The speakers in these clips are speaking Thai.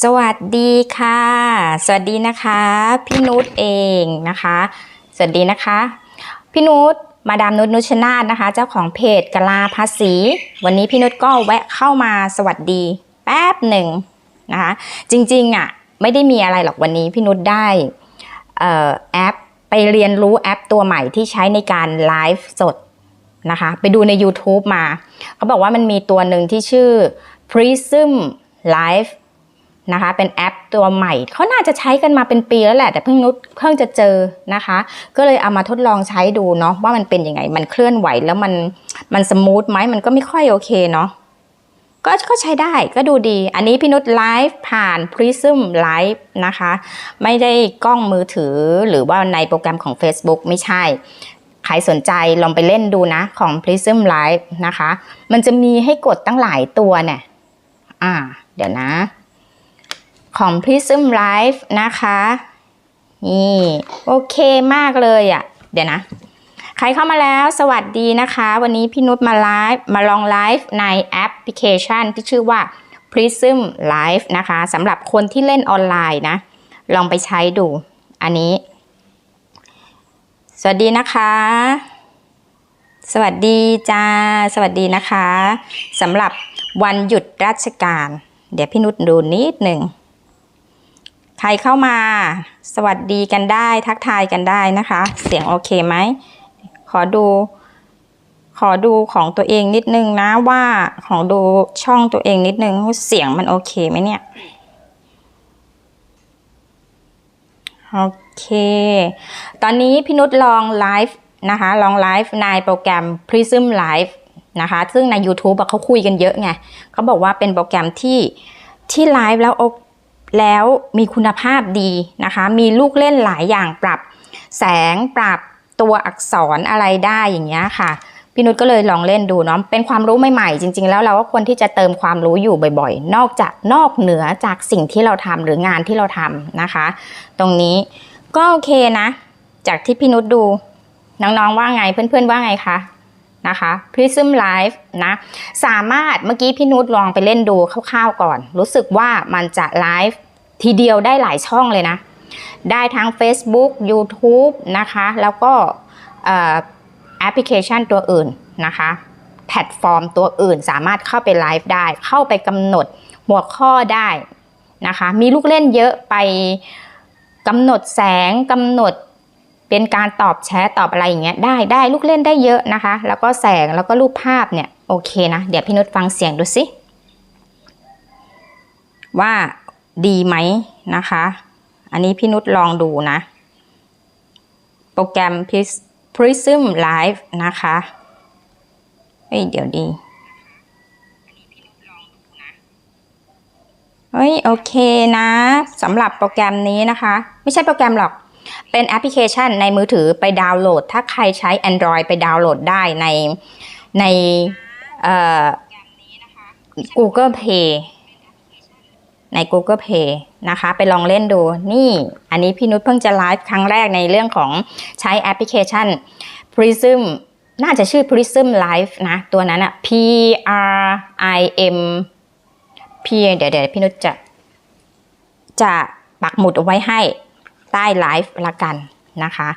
สวัสดีค่ะ สวัสดีนะคะ พี่นุชเองนะคะ สวัสดีนะคะ พี่นุชมาดามนุชนุชนาธนะคะ เจ้าของเพจกลาภาษี วันนี้พี่นุชก็แวะเข้ามาสวัสดีแป๊บหนึ่งนะคะ จริงๆอะไม่ได้มีอะไรหรอกวันนี้พี่นุชได้แอปไปเรียนรู้แอปตัวใหม่ที่ใช้ในการไลฟ์สดนะคะ ไปดูใน YouTube มา เขาบอกว่ามันมีตัวหนึ่งที่ชื่อ Prism Live นะคะ เป็นแอปตัวใหม่เขาน่าจะใช้กันมาเป็นปีแล้วแหละ แต่เพิ่งนุชเพิ่งจะเจอนะคะ ก็เลยเอามาทดลองใช้ดูเนาะว่ามันเป็นยังไง มันเคลื่อนไหวแล้วมันมันสมูทไหมมันก็ไม่ค่อยโอเคเนาะก็ก็ใช้ได้ก็ดูดี อันนี้พี่นุชไลฟ์ผ่าน Prism Live นะคะ ไม่ได้กล้องมือถือหรือว่าในโปรแกรมของ Facebook ไม่ใช่ ใครสนใจลองไปเล่นดูนะของ Prism Live นะคะ มันจะมีให้กดตั้งหลายตัวเนี่ย อ่า เดี๋ยวนะ ของ Prism Live นะคะ นี่ โอเคมากเลยอะ่ะ เดี๋ยวนะ ใครเข้ามาแล้วสวัสดีนะคะ วันนี้พี่นุชมาไลฟ์มาลองไลฟ์ในแอปพลิเคชันที่ชื่อว่า Prism Live นะคะสำหรับคนที่เล่นออนไลน์นะ ลองไปใช้ดูอันนี้ สวัสดีนะคะ สวัสดีจ้า สวัสดีนะคะสำหรับวันหยุดราชการ เดี๋ยวพี่นุชดูนิดหนึ่ง ใครเข้ามาสวัสดีกันได้ ทักทายกันได้นะคะ เสียงโอเคไหม ขอดู ขอดูของตัวเองนิดนึงนะว่าของดูช่องตัวเองนิดนึงเสียงมันโอเคไหมเนี่ยโอเค ตอนนี้พี่นุชลองไลฟ์นะคะ ลองไลฟ์ในโปรแกรม Prism Live นะคะ ซึ่งใน YouTube เขาคุยกันเยอะไงเขาบอกว่าเป็นโปรแกรมที่ที่ไลฟ์แล้วโอ แล้วมีคุณภาพดีนะคะ มีลูกเล่นหลายอย่างปรับ แสงปรับตัวอักษรอะไรได้อย่างเงี้ยค่ะพี่นุชก็เลยลองเล่นดูเนาะเป็นความรู้ใหม่ๆ จริง ๆ แล้วเราก็ควรที่จะเติมความรู้อยู่บ่อยๆ นอกจากนอกเหนือจากสิ่งที่เราทำหรืองานที่เราทำนะคะ ตรงนี้ก็โอเคนะ จากที่พี่นุชดูน้องๆว่าไงเพื่อนๆว่าไงคะนะคะ Prism Live นะสามารถเมื่อกี้พี่นุชลองไปเล่นดูคร่าวๆก่อน รู้สึกว่ามันจะไลฟ์ ทีเดียวได้หลายช่องเลยนะ ได้ทั้ง Facebook YouTube นะคะ แล้วก็แอปพลิเคชันตัวอื่นนะคะ แพลตฟอร์มตัวอื่นสามารถเข้าไปไลฟ์ได้ เข้าไปกำหนดหัวข้อได้นะคะ มีลูกเล่นเยอะไปกำหนดแสงกำหนดเป็นการตอบแชทตอบอะไรอย่างเงี้ยได้ได้ลูกเล่นได้เยอะนะคะ แล้วก็แสงแล้วก็รูปภาพเนี่ยโอเคนะ เดี๋ยวพี่นุชฟังเสียงดูสิว่า ดีไหมนะคะ อันนี้พี่นุชลองดูนะ โปรแกรม Pris- Prism Live นะคะเฮ้ยเดี๋ยวดีเฮ้ยโอเคนะสำหรับโปรแกรมนี้นะคะ ไม่ใช่โปรแกรมหรอกเป็นแอปพลิเคชันในมือถือไปดาวน์โหลด ถ้าใครใช้ Android ไปดาวน์โหลดได้ในในเอ่อ Google Play ใน Google Play นะคะ ไปลองเล่นดูนี่ อันนี้พี่นุชเพิ่งจะไลฟ์ครั้งแรกในเรื่องของใช้แอปพลิเคชัน Prism น่าจะชื่อ Prism Live นะ ตัวนั้นอะ P R I M P เดี๋ยวเดี๋ยวพี่นุชจะ จะปักหมุดเอาไว้ให้ใต้ไลฟ์ละกันนะคะ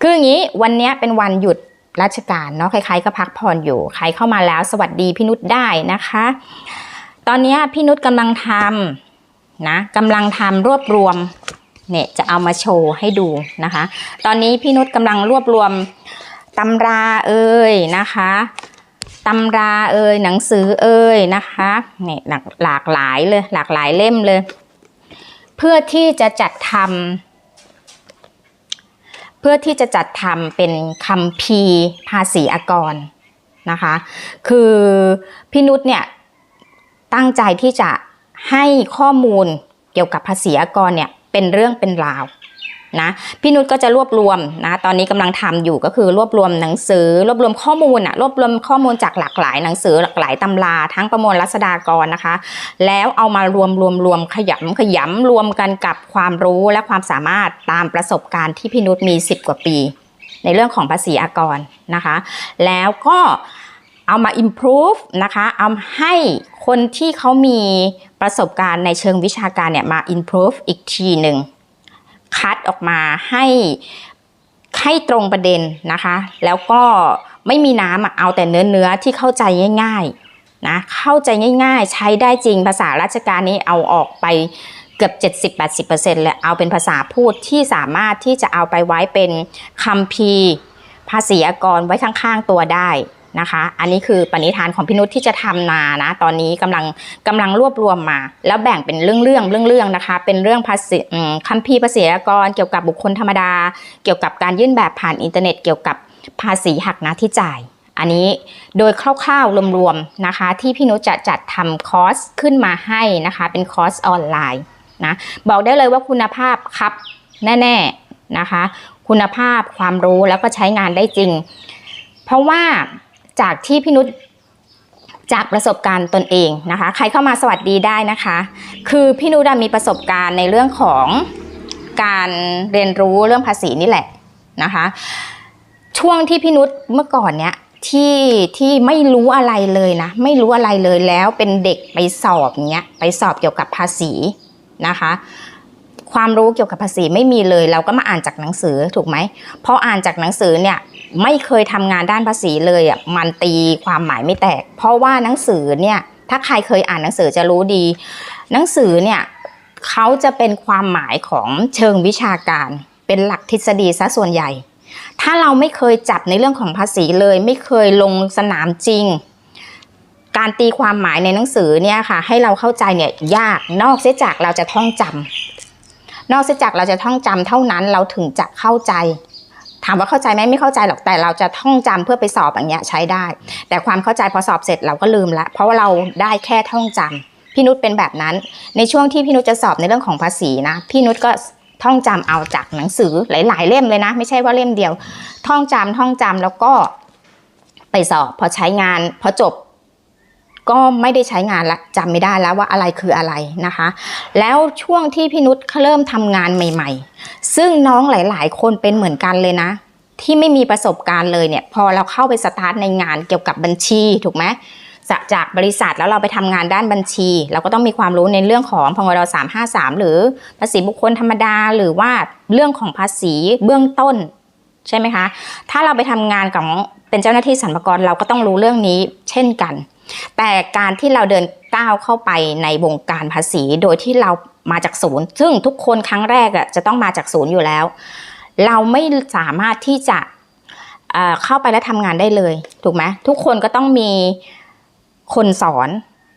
คืออย่างนี้วันนี้เป็นวันหยุดราชการเนาะใครๆก็พักผ่อนอยู่ ใครเข้ามาแล้วสวัสดีพี่นุชได้นะคะ ตอนนี้พี่นุชกำลังทำ นะกำลังทำรวบรวมเนี่ยจะเอามาโชว์ให้ดูนะคะ ตอนนี้พี่นุชกำลังรวบรวมตำราเอ่ยนะคะตำราเอ่ยหนังสือเอ่ยนะคะเนี่ยหลากหลากหลายเลยหลากหลายเล่มเลย เพื่อที่จะจัดทำเพื่อที่จะจัดทำเป็นคัมภีร์ภาษีอากรนะคะ คือพี่นุชเนี่ยตั้งใจที่จะ ให้ข้อมูลเกี่ยวกับภาษีอากรเนี่ยเป็นเรื่องเป็นราวนะพี่นุชก็จะรวบรวมนะตอนนี้กำลังทำอยู่ก็คือรวบรวมหนังสือ รวบรวมข้อมูลอะรวบรวมข้อมูลจากหลากหลายหนังสือหลากหลายตำราทั้งประมวลรัษฎากรนะคะ แล้วเอามารวมรวมรวมขยำขยำรวมกันกับความรู้และความสามารถตามประสบการณ์ที่พี่นุชมี 10 กว่าปี ในเรื่องของภาษีอากรนะคะ แล้วก็ เอามา improve นะคะ เอาให้คนที่เขามีประสบการณ์ในเชิงวิชาการเนี่ยมา improve อีกทีหนึ่ง คัดออกมาให้ให้ตรงประเด็นนะคะ แล้วก็ไม่มีน้ำเอาแต่เนื้อเนื้อที่เข้าใจง่ายๆนะ เข้าใจง่ายๆ ใช้ได้จริงภาษาราชการนี้เอาออกไปเกือบ 70-80%เลยเอาเป็นภาษาพูดที่สามารถที่จะเอาไปไว้เป็นคำพีภาษีอากรไว้ข้างๆตัวได้ นะคะ อันนี้คือปณิธานของพี่นุชที่จะทำนานะ ตอนนี้กำลังกำลังรวบรวมมา แล้วแบ่งเป็นเรื่องเรื่องเรื่องเรื่องนะคะ เป็นเรื่องภาษีคัมภีร์ภาษีกรเกี่ยวกับบุคคลธรรมดา เกี่ยวกับการยื่นแบบผ่านอินเทอร์เน็ต เกี่ยวกับภาษีหักหน้าที่จ่าย อันนี้โดยคร่าวๆรวมๆนะคะ ที่พี่นุชจะจัดทำคอร์สขึ้นมาให้นะคะ เป็นคอร์สออนไลน์นะบอกได้เลยว่าคุณภาพครับแน่ๆนะคะ คุณภาพความรู้แล้วก็ใช้งานได้จริง เพราะว่า จากที่พี่นุชจากประสบการณ์ตนเองนะคะ ใครเข้ามาสวัสดีได้นะคะ คือพี่นุชมีประสบการณ์ในเรื่องของการเรียนรู้เรื่องภาษีนี่แหละนะคะ ช่วงที่พี่นุชเมื่อก่อนเนี้ยที่ที่ไม่รู้อะไรเลยนะ ไม่รู้อะไรเลยแล้วเป็นเด็กไปสอบเนี้ยไปสอบเกี่ยวกับภาษีนะคะ ความรู้เกี่ยวกับภาษีไม่มีเลย เราก็มาอ่านจากหนังสือถูกไหมพออ่านจากหนังสือเนี่ย ไม่เคยทำงานด้านภาษีเลยอะมันตีความหมายไม่แตก เพราะว่าหนังสือเนี่ยถ้าใครเคยอ่านหนังสือจะรู้ดี หนังสือเนี่ยเขาจะเป็นความหมายของเชิงวิชาการ เป็นหลักทฤษฎีซะส่วนใหญ่ ถ้าเราไม่เคยจับในเรื่องของภาษีเลย ไม่เคยลงสนามจริง การตีความหมายในหนังสือเนี่ยค่ะ ให้เราเข้าใจเนี่ยยากนอกเสียจากเราจะท่องจำนอกเสียจากเราจะท่องจำเท่านั้นเราถึงจะเข้าใจามว่าเข้าใจไหมไม่เข้าใจหรอกแต่เราจะท่องจำเพื่อไปสอบอย่างเงี้ยใช้ได้ แต่ความเข้าใจพอสอบเสร็จเราก็ลืมละเพราะว่าเราได้แค่ท่องจำพี่นุชเป็นแบบนั้น ในช่วงที่พี่นุชจะสอบในเรื่องของภาษีนะพี่นุชก็ท่องจำเอาจากหนังสือหลาย ๆ เล่มเลยนะ ไม่ใช่ว่าเล่มเดียว ท่องจำท่องจำแล้วก็ไปสอบพอใช้งานพอจบ ก็ไม่ได้ใช้งานละจำไม่ได้แล้วว่าอะไรคืออะไรนะคะ แล้วช่วงที่พี่นุชเริ่มทำงานใหม่ ๆ ซึ่งน้องหลาย ๆ คนเป็นเหมือนกันเลยนะ ที่ไม่มีประสบการณ์เลยเนี่ย พอเราเข้าไปสตาร์ทในงานเกี่ยวกับบัญชีถูกไหมจากบริษัทแล้วเราไปทำงานด้านบัญชี เราก็ต้องมีความรู้ในเรื่องของพงร353 หรือภาษีบุคคลธรรมดาหรือว่าเรื่องของภาษีเบื้องต้น ใช่ไหมคะ ถ้าเราไปทำงานกับเป็นเจ้าหน้าที่สรรพากรเราก็ต้องรู้เรื่องนี้เช่นกัน แต่การที่เราเดินก้าวเข้าไปในวงการภาษีโดยที่เรามาจากศูนย์ ซึ่งทุกคนครั้งแรกอะจะต้องมาจากศูนย์อยู่แล้ว เราไม่สามารถที่จะเเข้าไปแล้วทำงานได้เลย ถูกไหมทุกคนก็ต้องมีคนสอน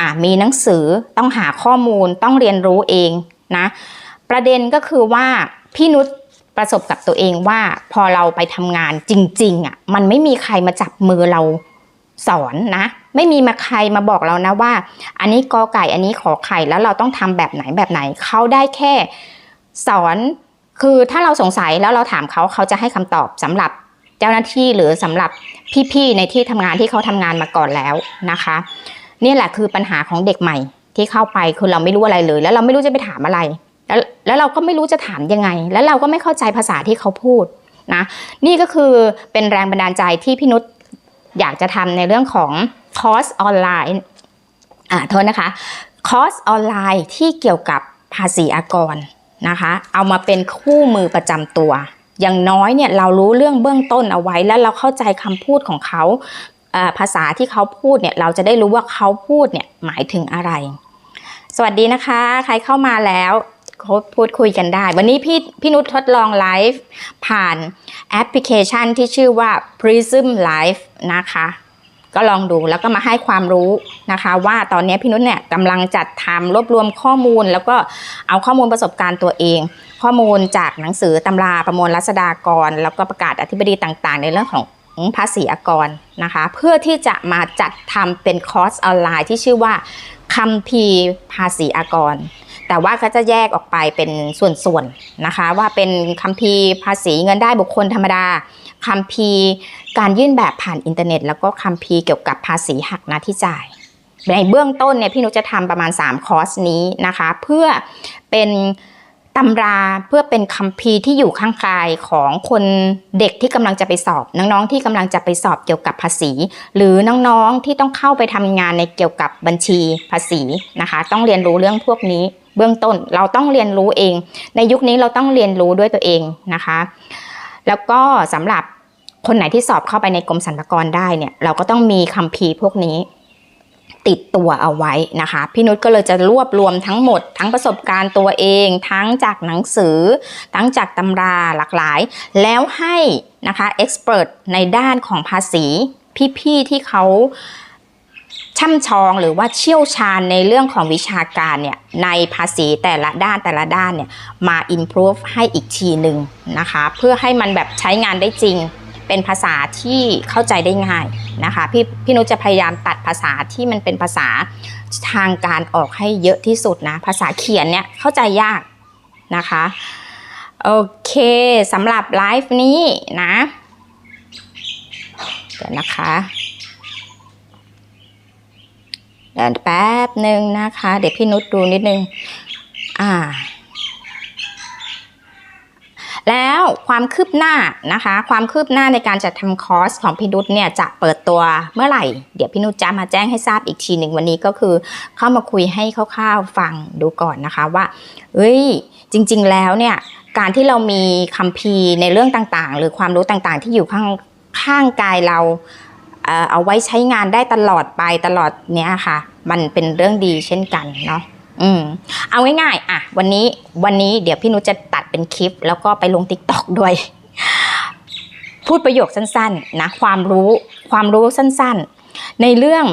อมีหนังสือต้องหาข้อมูลต้องเรียนรู้เองนะ ประเด็นก็คือว่าพี่นุชประสบกับตัวเองว่าพอเราไปทำงานจริงๆอะมันไม่มีใครมาจับมือเราสอนนะ ไม่มีมาใครมาบอกเรานะว่า อันนี้กอไก่อันนี้ขอไข่แล้วเราต้องทำแบบไหนแบบไหนเขาได้แค่สอนคือถ้าเราสงสัยแล้วเราถามเขาเขาจะให้คำตอบสำหรับเจ้าหน้าที่หรือสำหรับพี่ๆในที่ทำงานที่เขาทำงานมาก่อนแล้วนะคะ นี่แหละคือปัญหาของเด็กใหม่ที่เข้าไปคือเราไม่รู้อะไรเลย แล้วเราไม่รู้จะไปถามอะไร แล้วแล้วเราก็ไม่รู้จะถามยังไง แล้วเราก็ไม่เข้าใจภาษาที่เขาพูดนะนี่ก็คือเป็นแรงบันดาลใจที่พี่นุช อยากจะทำในเรื่องของคอร์สออนไลน์อ่าโทษนะคะคอร์สออนไลน์ที่เกี่ยวกับภาษีอากรนะคะ เอามาเป็นคู่มือประจำตัว อย่างน้อยเนี่ยเรารู้เรื่องเบื้องต้นเอาไว้แล้วเราเข้าใจคำพูดของเขาภาษาที่เขาพูดเนี่ยเราจะได้รู้ว่าเขาพูดเนี่ยหมายถึงอะไร สวัสดีนะคะ ใครเข้ามาแล้ว พูดคุยกันได้ วันนี้พี่พี่นุชทดลองไลฟ์ผ่านแอปพลิเคชันที่ชื่อว่า Prism Live นะคะ ก็ลองดูแล้วก็มาให้ความรู้นะคะ ว่าตอนนี้พี่นุชเนี่ยกำลังจัดทำรวบรวมข้อมูล แล้วก็เอาข้อมูลประสบการณ์ตัวเอง ข้อมูลจากหนังสือตำราประมวลรัษฎากร แล้วก็ประกาศอธิบดีต่างๆ ในเรื่องของภาษีอากรนะคะ เพื่อที่จะมาจัดทำเป็นคอร์สออนไลน์ที่ชื่อว่าคัมภีภาษีอากร แต่ว่าก็จะแยกออกไปเป็นส่วนๆนะคะ ว่าเป็นคัมภีร์ภาษีเงินได้บุคคลธรรมดาคัมภีร์การยื่นแบบผ่านอินเทอร์เน็ต แล้วก็คัมภีร์เกี่ยวกับภาษีหักหน้าที่จ่าย ในเบื้องต้นเนี่ยพี่นุชจะทำประมาณ 3 คอร์สนี้นะคะ เพื่อเป็นตำราเพื่อเป็นคัมภีร์ที่อยู่ข้างกายของคนเด็กที่กำลังจะไปสอบ น้องๆที่กำลังจะไปสอบเกี่ยวกับภาษี หรือน้องๆที่ต้องเข้าไปทำงานในเกี่ยวกับบัญชีภาษีนะคะ ต้องเรียนรู้เรื่องพวกนี้ เบื้องต้นเราต้องเรียนรู้เอง ในยุคนี้เราต้องเรียนรู้ด้วยตัวเองนะคะ แล้วก็สำหรับคนไหนที่สอบเข้าไปในกรมสรรพากรได้เนี่ยเราก็ต้องมีคัมภีร์พวกนี้ติดตัวเอาไว้นะคะ พี่นุชก็เลยจะรวบรวมทั้งหมด ทั้งประสบการณ์ตัวเอง ทั้งจากหนังสือ ทั้งจากตำราหลากหลาย แล้วให้นะคะเอ็กซ์เพรสในด้านของภาษีพี่ๆที่เขา ช่ำชองหรือว่าเชี่ยวชาญในเรื่องของวิชาการเนี่ยในภาษีแต่ละด้านแต่ละด้านเนี่ยมา improve ให้อีกทีหนึ่งนะคะ เพื่อให้มันแบบใช้งานได้จริง เป็นภาษาที่เข้าใจได้ง่ายนะคะ พี่พี่นุชจะพยายามตัดภาษาที่มันเป็นภาษาทางการออกให้เยอะที่สุดนะ ภาษาเขียนเนี่ยเข้าใจยากนะคะโอเคสำหรับไลฟ์นี้นะ เดี๋ยวนะคะ เดี๋ยวแป๊บหนึ่งนะคะ เดี๋ยวพี่นุชดูนิดนึง อ่า แล้วความคืบหน้านะคะ ความคืบหน้าในการจัดทำคอร์สของพี่นุชเนี่ยจะเปิดตัวเมื่อไหร่ เดี๋ยวพี่นุชจะมาแจ้งให้ทราบอีกทีหนึ่งวันนี้ก็คือ เข้ามาคุยให้คร่าวๆฟังดูก่อนนะคะว่า เอ้ย จริง ๆ แล้วเนี่ย การที่เรามีคัมภีร์ในเรื่องต่างๆ หรือความรู้ต่างๆ ที่อยู่ข้างข้างกายเรา เอาไว้ใช้งานได้ตลอดไปตลอดเนี้ยค่ะ มันเป็นเรื่องดีเช่นกันเนาะอืมเอาง่ายๆอะวันนี้วันนี้เดี๋ยวพี่นุชจะตัดเป็นคลิป แล้วก็ไปลงติ๊กต็อกด้วย พูดประโยคสั้นๆนะความรู้ความรู้สั้นๆ ในเรื่อง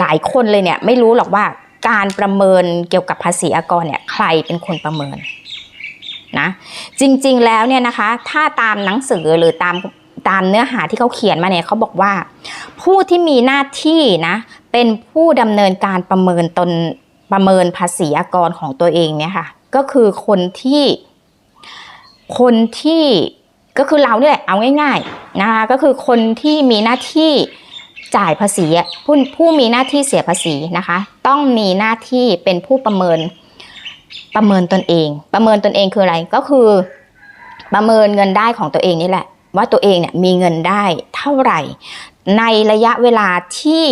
หลายคนเลยเนี่ย ไม่รู้หรอกว่าการประเมินเกี่ยวกับภาษีอากรเนี่ยใครเป็นคนประเมินนะจริงๆแล้วเนี่ยนะคะ ถ้าตามหนังสือหรือตาม ตามเนื้อหาที่เขาเขียนมาเนี่ยเขาบอกว่า ผู้ที่มีหน้าที่นะเป็นผู้ดำเนินการประเมินตนประเมินภาษีอากรของตัวเองเนี่ยค่ะ ก็คือคนที่คนที่ก็คือเราเนี่ยแหละเอาง่ายๆนะคะก็คือคนที่มีหน้าที่จ่ายภาษีผู้ผู้มีหน้าที่เสียภาษีนะคะ ต้องมีหน้าที่เป็นผู้ประเมินประเมินตนเอง ประเมินตนเองคืออะไรก็คือ ประเมินเงินได้ของตัวเองนี่แหละ ว่าตัวเองเนี่ยมีเงินได้เท่าไหร่ ในระยะเวลาที่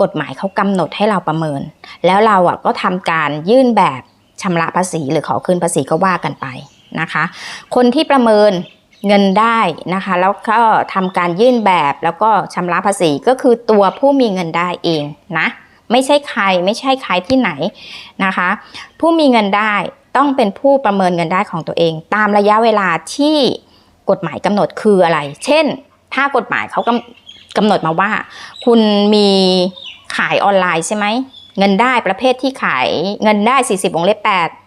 กฎหมายเขากำหนดให้เราประเมิน แล้วเราอะก็ทำการยื่นแบบชำระภาษีหรือขอคืนภาษีก็ว่ากันไปนะคะ คนที่ประเมินเงินได้นะคะ แล้วก็ทำการยื่นแบบแล้วก็ชำระภาษีก็คือตัวผู้มีเงินได้เองนะไม่ใช่ใครไม่ใช่ใครที่ไหนนะคะ ผู้มีเงินได้ต้องเป็นผู้ประเมินเงินได้ของตัวเอง ตามระยะเวลาที่ กฎหมายกำหนดคืออะไร เช่น ถ้ากฎหมายเขากำกำหนดมาว่า คุณมีขายออนไลน์ใช่ไหม เงินได้ประเภทที่ขายเงินได้ 40วงเล็บ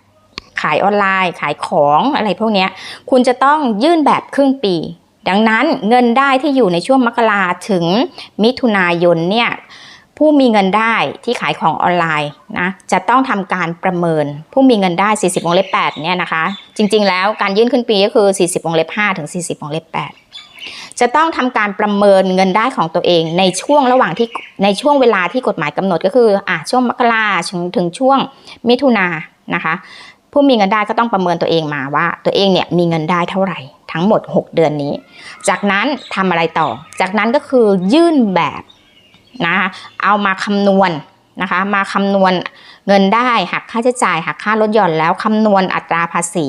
8ขายออนไลน์ ขายของอะไรพวกนี้คุณจะต้องยื่นแบบครึ่งปี ดังนั้นเงินได้ที่อยู่ในช่วงมกราถึงมิถุนายนเนี่ย ผู้มีเงินได้ที่ขายของออนไลน์นะจะต้องทำการประเมิน ผู้มีเงินได้ 40วงเล็บ8เนี่ยนะคะ จริง ๆ แล้วการยื่นขึ้นปีก็คือ 40วงเล็บ5ถึง 40วงเล็บ8จะต้องทำการประเมินเงินได้ของตัวเองในช่วงระหว่างที่ในช่วงเวลาที่กฎหมายกำหนดก็คืออะช่วงมกราถึงถึงช่วงมิถุนานะคะ ผู้มีเงินได้ก็ต้องประเมินตัวเองมาว่า ตัวเองเนี่ยมีเงินได้เท่าไหร่ทั้งหมด 6 เดือนนี้ จากนั้นทำอะไรต่อ จากนั้นก็คือยื่นแบบ นะคะเอามาคำนวณนะคะมาคำนวณเงินได้หักค่าใช้จ่ายหักค่าลดหย่อนแล้วคำนวณอัตราภาษี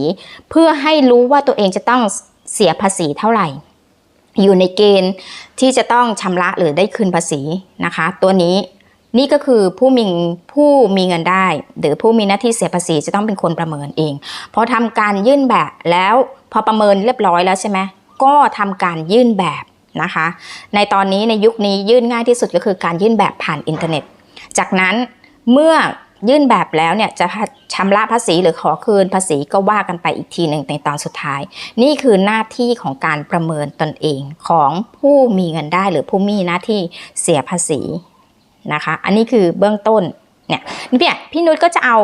เพื่อให้รู้ว่าตัวเองจะต้องเสียภาษีเท่าไหร่ อยู่ในเกณฑ์ที่จะต้องชำระหรือได้คืนภาษีนะคะ ตัวนี้นี่ก็คือผู้มีผู้มีเงินได้ หรือผู้มีหน้าที่เสียภาษีจะต้องเป็นคนประเมินเองพอทำการยื่นแบบแล้วพอประเมินเรียบร้อยแล้วใช่ไหมก็ทำการยื่นแบบ นะคะ ในตอนนี้ในยุคนี้ยื่นง่ายที่สุดก็คือการยื่นแบบผ่านอินเทอร์เน็ต จากนั้นเมื่อยื่นแบบแล้วเนี่ยจะชำระภาษีหรือขอคืนภาษีก็ว่ากันไปอีกทีหนึ่งในตอนสุดท้าย นี่คือหน้าที่ของการประเมินตนเองของผู้มีเงินได้หรือผู้มีหน้าที่เสียภาษีนะคะ อันนี้คือเบื้องต้นเนี่ยพี่พี่นุชก็จะเอา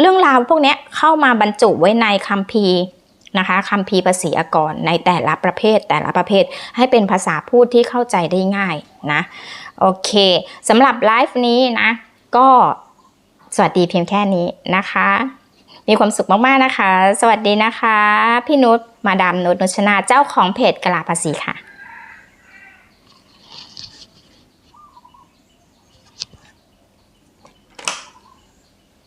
เรื่องราวพวกนี้เข้ามาบรรจุไว้ในคัมภีร์ นะคะคำพีภาษีอากรในแต่ละประเภทแต่ละประเภท ให้เป็นภาษาพูดที่เข้าใจได้ง่ายนะโอเคสำหรับไลฟ์นี้นะก็สวัสดีเพียงแค่นี้นะคะ มีความสุขมาก ๆ นะคะ สวัสดีนะคะ พี่นุชมาดามนุชนุชนาเจ้าของเพจกลาภาษีค่ะ